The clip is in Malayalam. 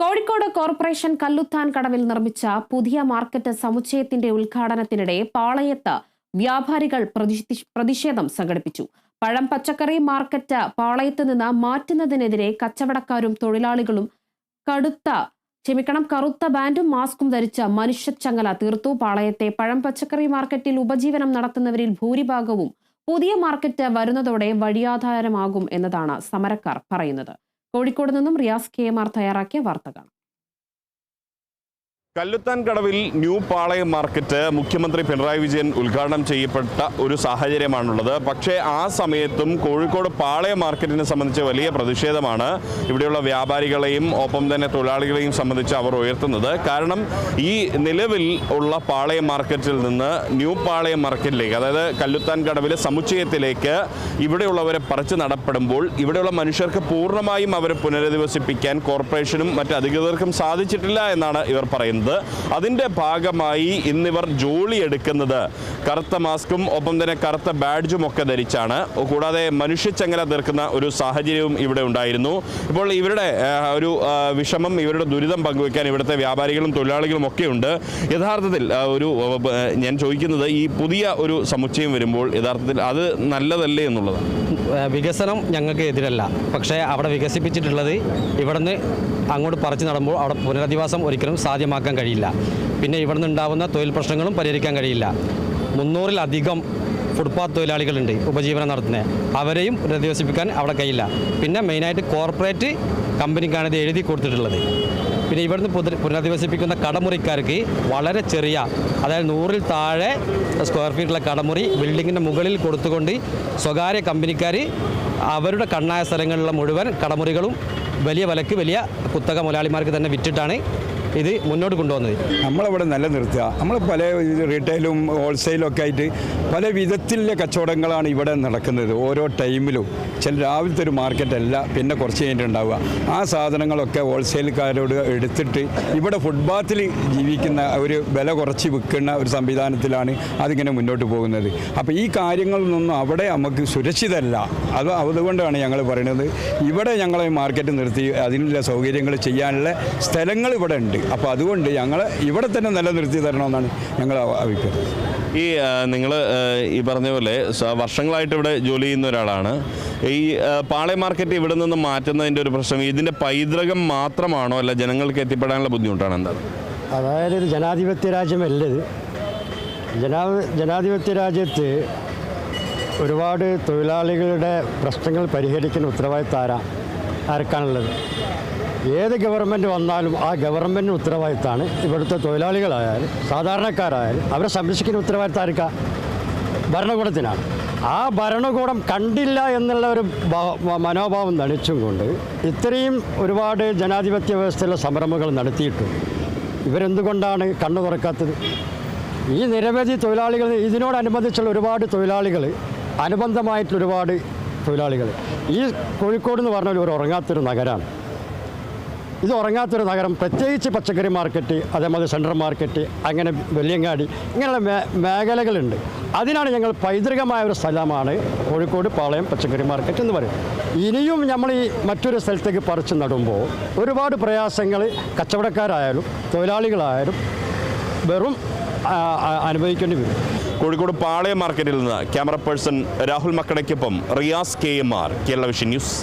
കോഴിക്കോട് കോർപ്പറേഷൻ കല്ലുത്താൻ കടവിൽ നിർമ്മിച്ച പുതിയ മാർക്കറ്റ് സമുച്ചയത്തിന്റെ ഉദ്ഘാടനത്തിനിടെ പാളയത്ത് വ്യാപാരികൾ പ്രതിഷി- പ്രതിഷേധം സംഘടിപ്പിച്ചു. പഴം പച്ചക്കറി മാർക്കറ്റ് പാളയത്ത് നിന്ന് മാറ്റുന്നതിനെതിരെ കച്ചവടക്കാരും തൊഴിലാളികളും കടുത്ത ക്ഷമിക്കണം കറുത്ത ബാൻഡും മാസ്കും ധരിച്ച മനുഷ്യച്ചങ്ങല തീർത്തു. പാളയത്തെ പഴം പച്ചക്കറി മാർക്കറ്റിൽ ഉപജീവനം നടത്തുന്നവരിൽ ഭൂരിഭാഗവും പുതിയ മാർക്കറ്റ് വരുന്നതോടെ വഴിയാധാരമാകും എന്നതാണ് സമരക്കാർ പറയുന്നത്. കോഴിക്കോട് നിന്നും റിയാസ് കെ എം ആർ തയ്യാറാക്കിയ വാർത്തകൾ. കല്ലുത്താൻ കടവിൽ ന്യൂ പാളയം മാർക്കറ്റ് മുഖ്യമന്ത്രി പിണറായി വിജയൻ ഉദ്ഘാടനം ചെയ്യപ്പെട്ട ഒരു സാഹചര്യമാണുള്ളത്. പക്ഷേ ആ സമയത്തും കോഴിക്കോട് പാളയം മാർക്കറ്റിനെ സംബന്ധിച്ച് വലിയ പ്രതിഷേധമാണ് ഇവിടെയുള്ള വ്യാപാരികളെയും ഒപ്പം തന്നെ തൊഴിലാളികളെയും സംബന്ധിച്ച് അവർ ഉയർത്തുന്നത്. കാരണം ഈ നിലവിൽ ഉള്ള പാളയം മാർക്കറ്റിൽ നിന്ന് ന്യൂ പാളയം മാർക്കറ്റിലേക്ക് അതായത് കല്ലുത്താൻ കടവിലെ സമുച്ചയത്തിലേക്ക് ഇവിടെയുള്ളവരെ പറിച്ചു നടപ്പെടുമ്പോൾ ഇവിടെയുള്ള മനുഷ്യർക്ക് പൂർണമായും അവരെ പുനരധിവസിപ്പിക്കാൻ കോർപ്പറേഷനും മറ്റ് അധികൃതർക്കും സാധിച്ചിട്ടില്ല എന്നാണ് ഇവർ പറയുന്നത്. അതിന്റെ ഭാഗമായി ഇന്നിവർ ജോലി എടുക്കുന്നത് കറുത്ത മാസ്കും ഒപ്പം തന്നെ കറുത്ത ബാഡ്ജും ഒക്കെ ധരിച്ചാണ്. കൂടാതെ മനുഷ്യച്ചങ്ങല തീർക്കുന്ന ഒരു സാഹചര്യവും ഇവിടെ ഉണ്ടായിരുന്നു. ഇപ്പോൾ ഇവരുടെ ഒരു വിഷമം ഇവരുടെ ദുരിതം പങ്കുവയ്ക്കാൻ ഇവിടുത്തെ വ്യാപാരികളും തൊഴിലാളികളും ഒക്കെ ഉണ്ട്. യഥാർത്ഥത്തിൽ ഒരു ഞാൻ ചോദിക്കുന്നത് ഈ പുതിയ ഒരു സമുച്ചയം വരുമ്പോൾ യഥാർത്ഥത്തിൽ അത് നല്ലതല്ലേ എന്നുള്ളതാണ്? വികസനം ഞങ്ങൾക്ക് എതിരല്ല. പക്ഷേ അവിടെ വികസിപ്പിച്ചിട്ടുള്ളത് ഇവിടുന്ന് അങ്ങോട്ട് പറിച്ചു നടുമ്പോൾ അവിടെ പുനരധിവാസം ഒരിക്കലും സാധ്യമാക്കാൻ കഴിയില്ല. പിന്നെ ഇവിടെ നിന്നുണ്ടാവുന്ന തൊഴിൽ പ്രശ്നങ്ങളും പരിഹരിക്കാൻ കഴിയില്ല. മുന്നൂറിലധികം ഫുട്പാത്ത് തൊഴിലാളികളുണ്ട് ഉപജീവനം നടത്തുന്നത് അവരെയും പുനരധിവസിപ്പിക്കാൻ അവിടെ കഴിയില്ല. പിന്നെ മെയിനായിട്ട് കോർപ്പറേറ്റ് കമ്പനിക്കാണ് ഇത് എഴുതി കൊടുത്തിട്ടുള്ളത്. പിന്നെ ഇവിടുന്ന് പുനരധിവസിപ്പിക്കുന്ന കടമുറിക്കാർക്ക് വളരെ ചെറിയ അതായത് നൂറിൽ താഴെ സ്ക്വയർ ഫീറ്റുള്ള കടമുറി ബിൽഡിങ്ങിന്റെ മുകളിൽ കൊടുത്തുകൊണ്ട് സ്വകാര്യ കമ്പനിക്കാർ അവരുടെ കണ്ണായ സ്ഥലങ്ങളിലുള്ള മുഴുവൻ കടമുറികളും വലിയ വിലക്ക് വലിയ കുത്തക മുതലാളിമാർക്ക് തന്നെ വിറ്റിട്ടാണ് ഇത് മുന്നോട്ട് കൊണ്ടുവന്നത്. നമ്മളവിടെ നല്ല നിർത്തുക. നമ്മൾ പല റീറ്റെയിലും ഹോൾസെയിലും ഒക്കെ ആയിട്ട് പല വിധത്തിലുള്ള കച്ചവടങ്ങളാണ് ഇവിടെ നടക്കുന്നത്. ഓരോ ടൈമിലും ചില രാവിലത്തെ ഒരു മാർക്കറ്റ് അല്ല പിന്നെ കുറച്ച് കഴിഞ്ഞിട്ടുണ്ടാവുക ആ സാധനങ്ങളൊക്കെ ഹോൾസെയിൽക്കാരോട് എടുത്തിട്ട് ഇവിടെ ഫുട്ബാത്തിൽ ജീവിക്കുന്ന ഒരു വില കുറച്ച് വിൽക്കുന്ന ഒരു സംവിധാനത്തിലാണ് അതിങ്ങനെ മുന്നോട്ട് പോകുന്നത്. അപ്പോൾ ഈ കാര്യങ്ങളിൽ നിന്നും അവിടെ നമുക്ക് സുരക്ഷിതല്ല. അത് അതുകൊണ്ടാണ് ഞങ്ങൾ പറയുന്നത്. ഇവിടെ ഞങ്ങളെ മാർക്കറ്റ് നിർത്തി അതിനുള്ള സൗകര്യങ്ങൾ ചെയ്യാനുള്ള സ്ഥലങ്ങൾ ഇവിടെ ഉണ്ട്. അപ്പോൾ അതുകൊണ്ട് ഞങ്ങൾ ഇവിടെ തന്നെ നിലനിർത്തി തരണമെന്നാണ് ഞങ്ങൾ അഭിപ്രായം. ഈ നിങ്ങൾ ഈ പറഞ്ഞ പോലെ വർഷങ്ങളായിട്ട് ഇവിടെ ജോലി ചെയ്യുന്ന ഒരാളാണ്. ഈ പാളയ മാർക്കറ്റ് ഇവിടെ നിന്ന് മാറ്റുന്നതിന്റെ ഒരു പ്രശ്നം ഇതിന്റെ പൈതൃകം മാത്രമാണോ അല്ല ജനങ്ങൾക്ക് എത്തിപ്പെടാനുള്ള ബുദ്ധിമുട്ടാണ് എന്താണ്? അതായത് ഒരു ജനാധിപത്യ രാജ്യമല്ലത് ജനാ ജനാധിപത്യ രാജ്യത്ത് ഒരുപാട് തൊഴിലാളികളുടെ പ്രശ്നങ്ങൾ പരിഹരിക്കുന്ന ഉത്തരവാദിത്തം ആരാ ആർക്കാണുള്ളത്? ഏത് ഗവൺമെന്റ് വന്നാലും ആ ഗവൺമെന്റിന് ഉത്തരവാദിത്തമാണ് ഇവിടുത്തെ തൊഴിലാളികളായാലും സാധാരണക്കാരായാലും അവരെ സംരക്ഷിക്കുന്ന ഉത്തരവാദിത്തം ആർക്കാ? ഭരണകൂടത്തിനാണ്. ആ ഭരണകൂടം കണ്ടില്ല എന്നുള്ള ഒരു മനോഭാവം നടിച്ചും കൊണ്ട് ഇത്രയും ഒരുപാട് ജനാധിപത്യ വ്യവസ്ഥയിലെ സംരംഭങ്ങൾ നടത്തിയിട്ടും ഇവരെന്തുകൊണ്ടാണ് കണ്ണു തുറക്കാത്തത്? ഈ നിരവധി തൊഴിലാളികൾ ഇതിനോടനുബന്ധിച്ചുള്ള ഒരുപാട് തൊഴിലാളികൾ അനുബന്ധമായിട്ടുള്ള ഒരുപാട് തൊഴിലാളികൾ. ഈ കോഴിക്കോട് എന്ന് പറഞ്ഞാൽ ഒരു ഉറങ്ങാത്തൊരു നഗരമാണ് ഇത് ഉറങ്ങാത്തൊരു നഗരം. പ്രത്യേകിച്ച് പച്ചക്കറി മാർക്കറ്റ് അതേമാതിരി സെൻട്രൽ മാർക്കറ്റ് അങ്ങനെ വെള്ളിയങ്ങാടി ഇങ്ങനെയുള്ള മേ മേഖലകളുണ്ട്. അതിനാണ് ഞങ്ങൾ പൈതൃകമായ ഒരു സ്ഥലമാണ് കോഴിക്കോട് പാളയം പച്ചക്കറി മാർക്കറ്റ് എന്ന് പറയുന്നത്. ഇനിയും നമ്മൾ ഈ മറ്റൊരു സ്ഥലത്തേക്ക് പറിച്ചു നടുമ്പോൾ ഒരുപാട് പ്രയാസങ്ങൾ കച്ചവടക്കാരായാലും തൊഴിലാളികളായാലും വെറും അനുഭവിക്കേണ്ടി വരും. കോഴിക്കോട് പാളയം മാർക്കറ്റിൽ നിന്ന് camera person Rahul മക്കടയ്ക്കൊപ്പം Riyas K M R Kerala vision news.